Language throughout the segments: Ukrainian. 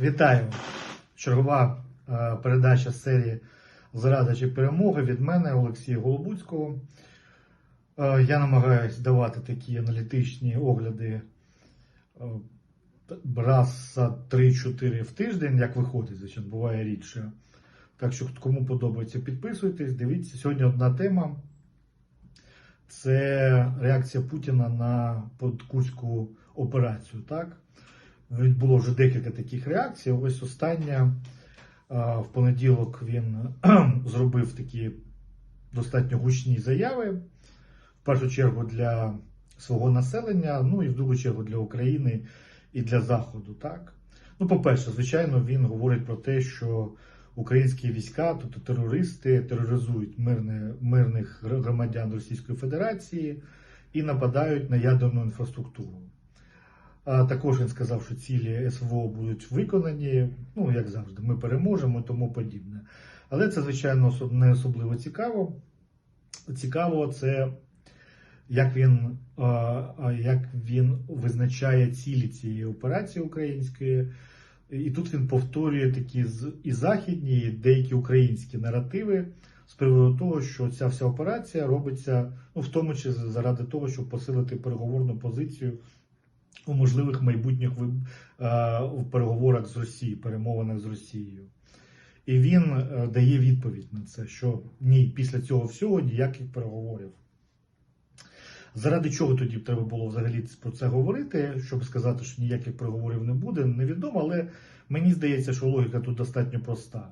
Вітаю! Чергова е, передача серії Зрада чи перемоги від мене, Олексія Голобуцького. Е, Я намагаюся давати такі аналітичні огляди е, раз за 3-4 в тиждень, як виходить, звичайно, буває рідше. Так що, кому подобається, підписуйтесь, дивіться. Сьогодні одна тема. Це реакція Путіна на Курську операцію. Так? Відбуло вже декілька таких реакцій. Ось остання в понеділок він зробив такі достатньо гучні заяви. В першу чергу для свого населення, ну і в другу чергу для України і для Заходу. Так? Ну, по-перше, звичайно, він говорить про те, що українські війська, тобто терористи, тероризують мирне, мирних громадян Російської Федерації і нападають на ядерну інфраструктуру. А також він сказав, що цілі СВО будуть виконані, ну як завжди, ми переможемо тому подібне. Але це, звичайно, не особливо цікаво. Цікаво, це як він, як він визначає цілі цієї операції української. І тут він повторює такі і західні, і деякі українські наративи з приводу того, що ця вся операція робиться, ну в тому числі заради того, щоб посилити переговорну позицію у можливих майбутніх е, переговорах з Росією, перемовинах з Росією. І він е, дає відповідь на це, що ні, після цього всього ніяких переговорів. Заради чого тоді треба було взагалі про це говорити, щоб сказати, що ніяких переговорів не буде, невідомо, але мені здається, що логіка тут достатньо проста.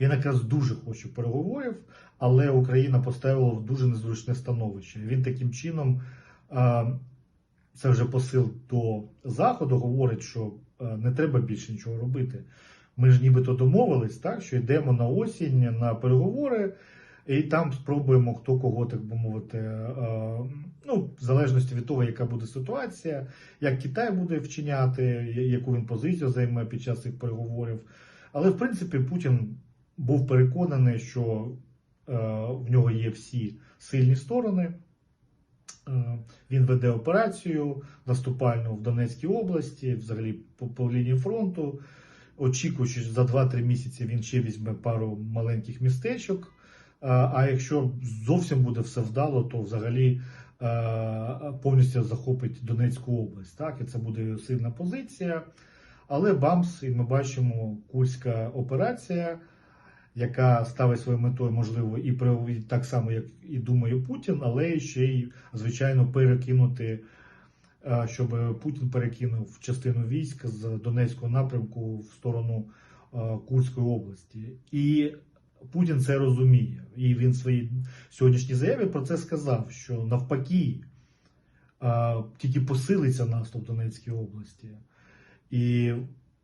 Він якраз дуже хоче переговорів, але Україна поставила в дуже незручне становище. Він таким чином, е, це вже посил до Заходу, говорить, що е, не треба більше нічого робити. Ми ж нібито домовились, так, що йдемо на осінь на переговори, і там спробуємо хто кого, так би мовити, е, ну, в залежності від того, яка буде ситуація, як Китай буде вчиняти, яку він позицію займе під час цих переговорів. Але в принципі Путін був переконаний, що е, в нього є всі сильні сторони. Е, Він веде операцію наступальну в Донецькій області, взагалі по, по лінії фронту. Очікуючи, що за 2-3 місяці він ще візьме пару маленьких містечок. Е, А якщо зовсім буде все вдало, то взагалі е, повністю захопить Донецьку область. Так, і це буде сильна позиція. Але БАМС, і ми бачимо Курська операція, яка ставить своєю метою, можливо, і так само, як і думає Путін, але ще й, звичайно, перекинути, е, щоб Путін перекинув частину військ з Донецького напрямку в сторону е, Курської області. І Путін це розуміє. І він в своїй сьогоднішній заяві про це сказав: що навпаки, е, тільки посилиться наступ в Донецькій області. І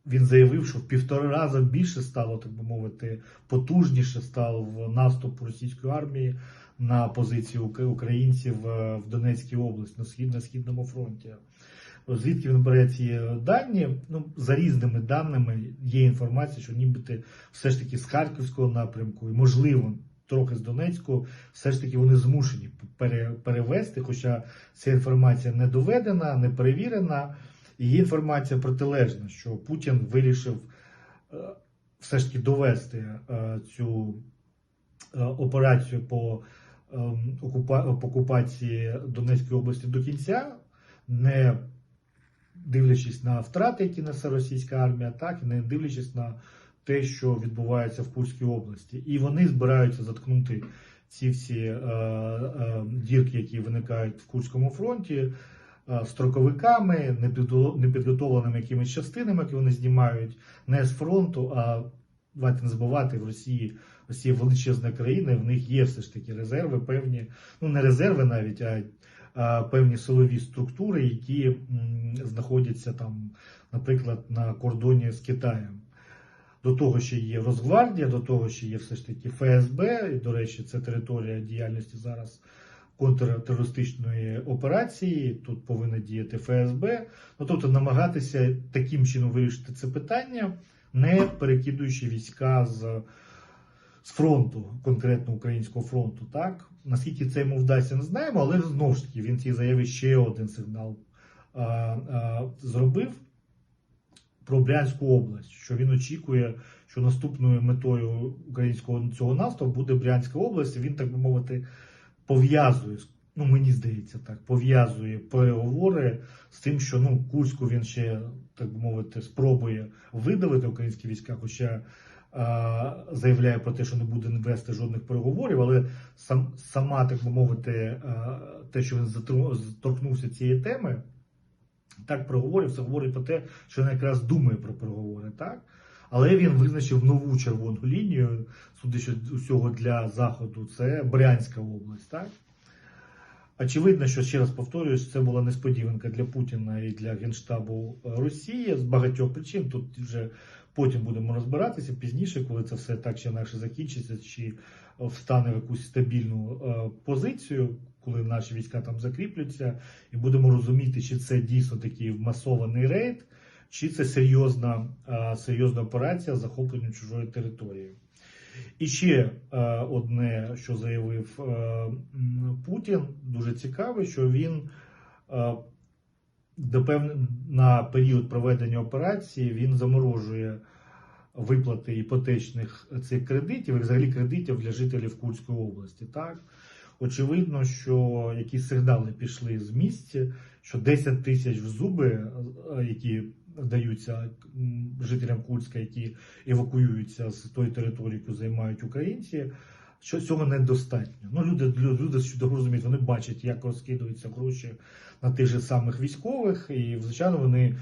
він заявив, що в півтора рази більше стало, так би мовити, потужніше став наступ російської армії на позиції українців е, в Донецькій області на схід на східному фронті. Звідки він бере ці дані? Ну, за різними даними є інформація, що нібито все ж таки з Харківського напрямку, і можливо, трохи з Донецького, все ж таки вони змушені пере- перевести, хоча ця інформація не доведена, не перевірена. І є інформація протилежна, що Путін вирішив е, все ж таки довести е, цю е, операцію по, ем, окупації Донецької області до кінця, не дивлячись на втрати, які несе російська армія, так і не дивлячись на те, що відбувається в Курській області. І вони збираються заткнути ці всі е, е, дірки, які виникають в Курському фронті, строковиками, непідго- непідготовленими якимись частинами, які вони знімають не з фронту, а давайте не забувати в Росії. Росія величезна країна, в них є все ж таки резерви, певні, ну не резерви навіть, а, а певні силові структури, які м, знаходяться там, наприклад, на кордоні з Китаєм. До того ще є Росгвардія, до того ще є все ж таки ФСБ. І, до речі, це територія діяльності зараз контртерористичної операції. Тут повинна діяти ФСБ. Ну тобто намагатися таким чином вирішити це питання, не перекидуючи війська з, з фронту, конкретно українського фронту. Так наскільки це йому вдасться, не знаємо, але знову ж таки він в цій заяві ще один сигнал а, а, зробив. про Брянську область, що він очікує, що наступною метою українського цього наступу буде Брянська область. Він, так би мовити, пов'язує, ну мені здається, так, пов'язує переговори з тим, що ну Курську він ще, так би мовити, спробує видавити українські війська, хоча а, заявляє про те, що не буде вести жодних переговорів, але сам сама, так би мовити, а, те, що він затру- торкнувся цієї теми. Так, переговорів, це говорить про те, що він якраз думає про переговори, так? Але він визначив нову червону лінію, судячи усього для Заходу, це Брянська область, так? Очевидно, що ще раз повторюю, це була несподіванка для Путіна і для Генштабу Росії з багатьох причин. Тут вже потім будемо розбиратися пізніше, коли це все так чи інакше закінчиться, чи встане в якусь стабільну е, позицію, коли наші війська там закріпляться, і будемо розуміти, чи це дійсно такий масований рейд, чи це серйозна, е, серйозна операція з захопленням чужої території. І ще е, одне, що заявив е, Путін, дуже цікаве, що він на період проведення операції він заморожує виплати іпотечних цих кредитів і взагалі кредитів для жителів Курської області. Так? Очевидно, що якісь сигнали пішли з місця, що 10 тисяч в зуби, які даються жителям Курська, які евакуюються з тої території, яку займають українці. Що цього недостатньо. Ну, люди, лю- люди що розуміють, вони бачать, як розкидаються гроші на тих же самих військових, і, звичайно, вони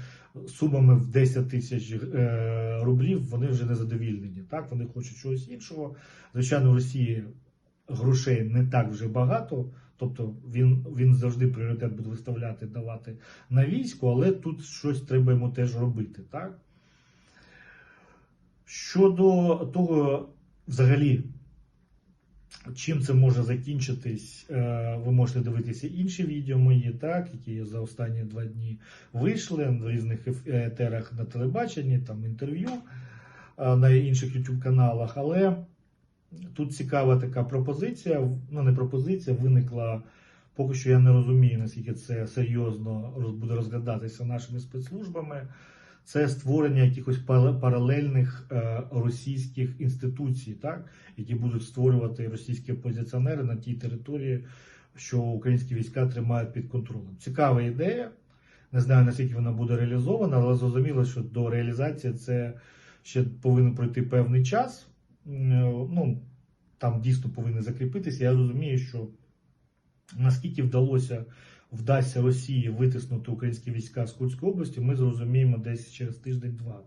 сумами в 10 тисяч е, рублів вони вже не задовільнені. Так, вони хочуть чогось іншого. Звичайно, в Росії грошей не так вже багато. Тобто він, він завжди пріоритет буде виставляти, давати на військо, але тут щось треба йому теж робити. Так? Щодо того, взагалі, чим це може закінчитись, е, ви можете дивитися інші відео мої, так, які за останні два дні вийшли в різних етерах на телебаченні, там інтерв'ю е, на інших YouTube каналах. Але тут цікава така пропозиція, ну не пропозиція, виникла. Поки що я не розумію, наскільки це серйозно буде розглядатися нашими спецслужбами. Це створення якихось пара- паралельних е, російських інституцій, так, які будуть створювати російські опозиціонери на тій території, що українські війська тримають під контролем. Цікава ідея. Не знаю, наскільки вона буде реалізована, але зрозуміло, що до реалізації це ще повинен пройти певний час. М, Ну, там дійсно повинні закріпитися. Я розумію, що наскільки вдалося вдасться Росії витиснути українські війська з Курської області, ми зрозуміємо десь через тиждень-два.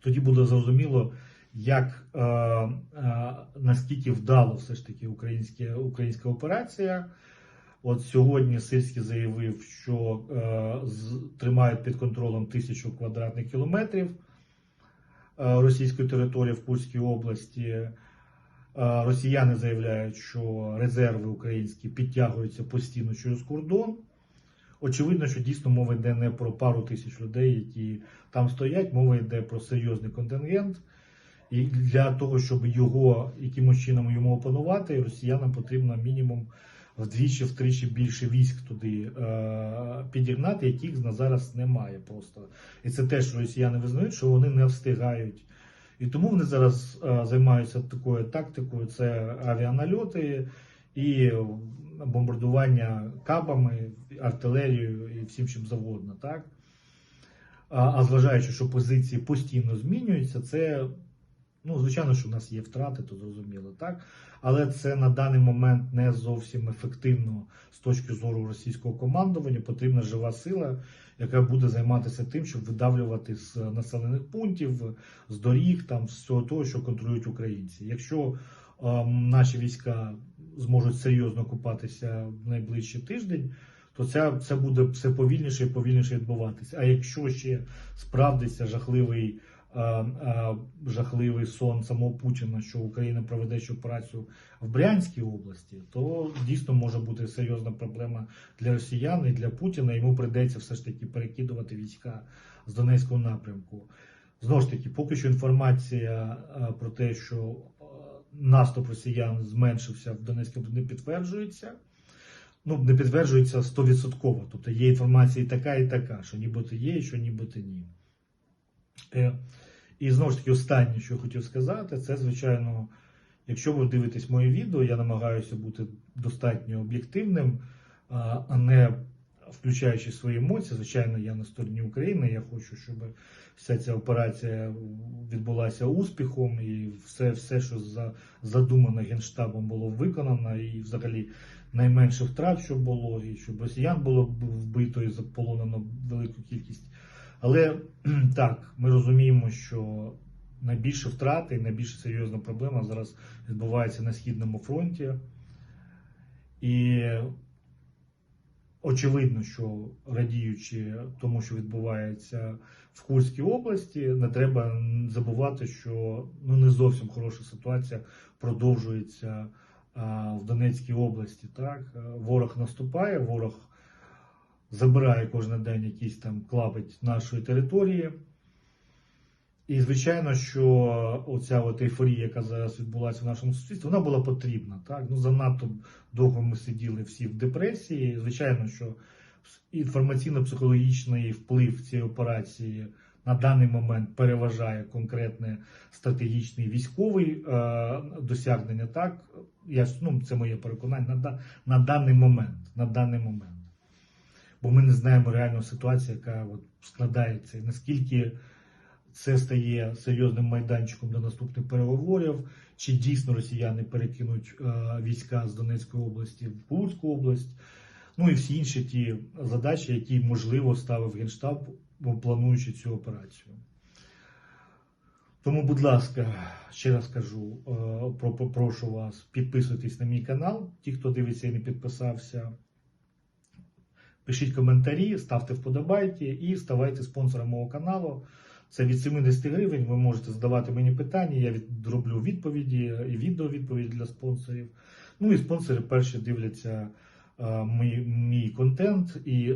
Тоді буде зрозуміло, як е, е, наскільки вдало все ж таки українське, українська операція. От сьогодні Сирський заявив, що е, з, тримають під контролем тисячу квадратних кілометрів е, російської території в Курській області. Е, Росіяни заявляють, що резерви українські підтягуються постійно через кордон. Очевидно, що дійсно мова йде не про пару тисяч людей, які там стоять, мова йде про серйозний контингент. І для того, щоб його якимось чином йому опанувати, росіянам потрібно мінімум вдвічі-втричі більше військ туди е, підігнати, яких зараз немає просто. І це те, що росіяни визнають, що вони не встигають. І тому вони зараз е, займаються такою тактикою: це авіанальоти і бомбардування кабами, артилерією і всім чим завгодно. Так? А, а зважаючи, що позиції постійно змінюються, це ну, звичайно, що в нас є втрати, то зрозуміло, так? Але це на даний момент не зовсім ефективно з точки зору російського командування. Потрібна жива сила, яка буде займатися тим, щоб видавлювати з населених пунктів, з доріг, там з всього того, що контролюють українці. Якщо ем, наші війська зможуть серйозно окупатися в найближчий тиждень, то це, це буде все повільніше і повільніше відбуватися. А якщо ще справдиться жахливий, жахливий сон самого Путіна, що Україна проведе цю операцію в Брянській області, то дійсно може бути серйозна проблема для росіян і для Путіна. Йому прийдеться все ж таки перекидувати війська з Донецького напрямку. Знову ж таки, поки що інформація е, про те, що е, наступ росіян зменшився в Донецькій не підтверджується. Ну, не підтверджується 100%. Тобто є інформація і така, і така, що нібито є, і що нібито ні. Е, І знову ж таки, останнє, що я хотів сказати, це, звичайно, якщо ви дивитесь моє відео, я намагаюся бути достатньо об'єктивним, а не включаючи свої емоції. Звичайно, я на стороні України. Я хочу, щоб вся ця операція відбулася успіхом, і все, все що за, задумано генштабом, було виконано, і взагалі найменше втрат, щоб було, і щоб росіян було вбито і заполонено велику кількість. Але так, ми розуміємо, що найбільше втрати і найбільш серйозна проблема зараз відбувається на східному фронті. І очевидно, що радіючи тому, що відбувається в Курській області, не треба забувати, що ну не зовсім хороша ситуація продовжується а, в Донецькій області. Так, ворог наступає, ворог забирає кожен день якийсь там клапоть нашої території. І звичайно, що оця от ейфорія, яка зараз відбулася в нашому суспільстві, вона була потрібна. Так? Ну, занадто довго ми сиділи всі в депресії. Звичайно, що інформаційно-психологічний вплив цієї операції на даний момент переважає конкретне стратегічне військове е, досягнення. Так, я ну, це моє переконання на, на даний момент. На даний момент. Бо ми не знаємо реальну ситуацію, яка от складається, і наскільки це стає серйозним майданчиком для наступних переговорів, чи дійсно росіяни перекинуть е, війська з Донецької області в Курську область, ну і всі інші ті задачі, які можливо ставив Генштаб, плануючи цю операцію. Тому, будь ласка, ще раз кажу, е, про- попрошу вас підписуйтесь на мій канал, ті, хто дивиться і не підписався. Пишіть коментарі, ставте вподобайки і ставайте спонсором мого каналу. Це від 70 гривень. Ви можете задавати мені питання. Я роблю відповіді і відео відповіді для спонсорів. Ну і спонсори перші дивляться е, мій, мій контент. І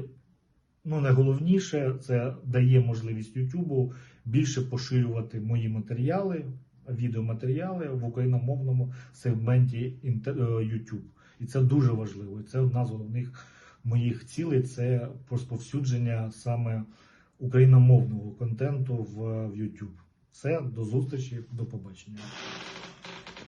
ну, найголовніше це дає можливість Ютубу більше поширювати мої матеріали, відеоматеріали в україномовному сегменті е, YouTube. І це дуже важливо. І це одна з головних моїх цілей це розповсюдження саме україномовного контенту в, YouTube. Все, до зустрічі, до побачення.